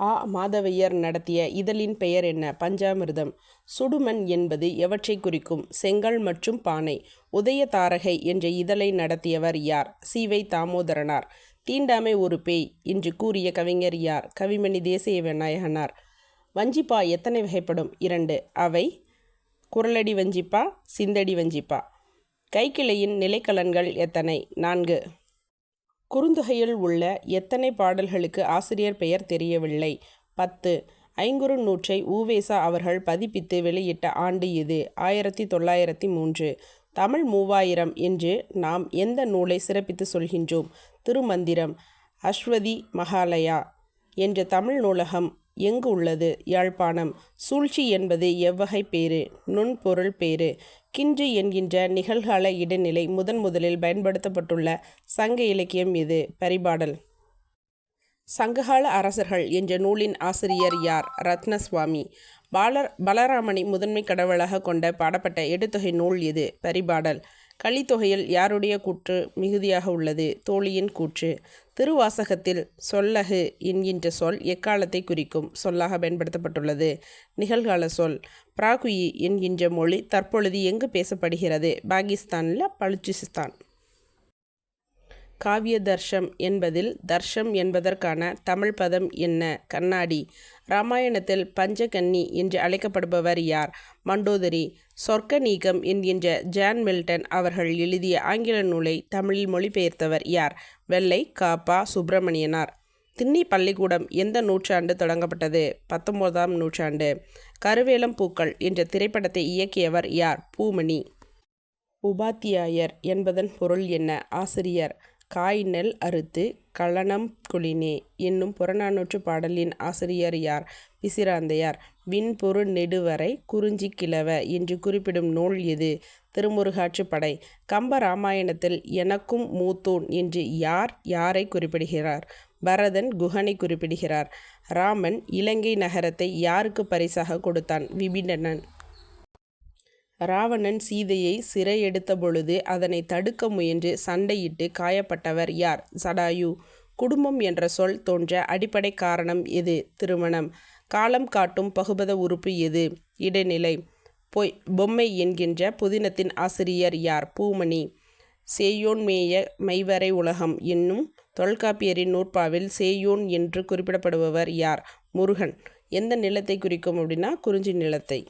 ஆ மாதவையர் நடத்திய இதழின் பெயர் என்ன? பஞ்சாமிர்தம். சுடுமண் என்பது எவற்றைக் குறிக்கும்? செங்கல் மற்றும் பானை. உதயதாரகை என்ற இதழை நடத்தியவர் யார்? சீவை தாமோதரனார். தீண்டாமை ஒரு பேய் என்று கூறிய கவிஞர் யார்? கவிமணி தேசிய விநாயகனார் வஞ்சிப்பா எத்தனை வகைப்படும்? இரண்டு. அவை குரலடி வஞ்சிப்பா சிந்தடி வஞ்சிப்பா. கைக்கிளையின் நிலைக்கலன்கள் எத்தனை? நான்கு. குறுந்தொகையில் உள்ள எத்தனை பாடல்களுக்கு ஆசிரியர் பெயர் தெரியவில்லை? பத்து. ஐங்குறு நூற்றை ஊவேசா அவர்கள் பதிப்பித்து வெளியிட்ட ஆண்டு இது ஆயிரத்தி தொள்ளாயிரத்தி மூன்று. தமிழ் மூவாயிரம் என்று நாம் எந்த நூலை சிறப்பித்து சொல்கின்றோம்? திருமந்திரம் அஸ்வதி மகாலயா என்ற தமிழ் நூலகம் எங்கு உள்ளது? யாழ்ப்பாணம். சூழ்ச்சி என்பது எவ்வகை பேறு? நுண்பொருள் பேறு. கின்று என்கின்ற நிகழ்கால இடைநிலை முதன் முதலில் பயன்படுத்தப்பட்டுள்ள சங்க இலக்கியம் இது. பரிபாடல். சங்ககால அரசர்கள் என்ற நூலின் ஆசிரியர் யார்? ரத்னசுவாமி. பாலர் பலராமனை முதன்மை கடவுளாக கொண்ட பாடப்பட்ட எடுத்தொகை நூல் இது. பரிபாடல். கலித்தொகையில் யாருடைய கூற்று மிகுதியாக உள்ளது? தோழியின் கூற்று. திருவாசகத்தில் சொல்லகு என்கின்ற சொல் எக்காலத்தை குறிக்கும் சொல்லாக பயன்படுத்தப்பட்டுள்ளது. நிகழ்கால சொல் பிராகுயி என்கின்ற மொழி தற்பொழுது எங்கு பேசப்படுகிறது? பாகிஸ்தானில் பலுச்சிஸ்தான். காவிய தர்ஷம் என்பதில் தர்ஷம் என்பதற்கான தமிழ் பதம் என்ன? கண்ணாடி. ராமாயணத்தில் பஞ்சகன்னி என்று அழைக்கப்படுபவர் யார்? மண்டோதரி. சொர்க்க நீக்கம் என்கின்ற ஜான் மில்டன் அவர்கள் எழுதிய ஆங்கில நூலை தமிழில் மொழிபெயர்த்தவர் யார்? வெள்ளை காப்பா சுப்பிரமணியனார். திண்ணி பள்ளிக்கூடம் எந்த நூற்றாண்டு தொடங்கப்பட்டது? பத்தொன்பதாம் நூற்றாண்டு. கருவேலம் பூக்கள் என்ற திரைப்படத்தை இயக்கியவர் யார்? பூமணி. உபாத்தியாயர் என்பதன் பொருள் என்ன? ஆசிரியர். காய் நெல் அறுத்து களனம் குளினே என்னும் புறநானூற்று பாடலின் ஆசிரியர் யார்? பிசிராந்தையார். விண்பொரு நெடுவரை குறிஞ்சி கிழவ என்று குறிப்பிடும் நூல் எது? திருமுருகாற்றுப்படை கம்ப ராமாயணத்தில் எனக்கும் மூத்தோன் என்று யார் யாரை குறிப்பிடுகிறார்? பரதன் குஹனை குறிப்பிடுகிறார். ராமன் இலங்கை நகரத்தை யாருக்கு பரிசாக கொடுத்தான்? விபிடனன் ராவணன் சீதையை சிறையெடுத்த பொழுது அதனை தடுக்க முயன்று சண்டையிட்டு காயப்பட்டவர் யார்? சடாயு. குடும்பம் என்ற சொல் தோன்ற அடிப்படை காரணம் எது? திருமணம். காலம் காட்டும் பகுபத உறுப்பு எது? இடைநிலை. பொய். பொம்மை என்கின்ற புதினத்தின் ஆசிரியர் யார்? பூமணி. சேயோன் மேய மைவரை உலகம் என்னும் தொல்காப்பியரின் நூற்பாவில் சேயோன் என்று குறிப்பிடப்படுபவர் யார்? முருகன். எந்த நிலத்தை குறிக்கும் அப்படின்னா? குறிஞ்சி நிலத்தை.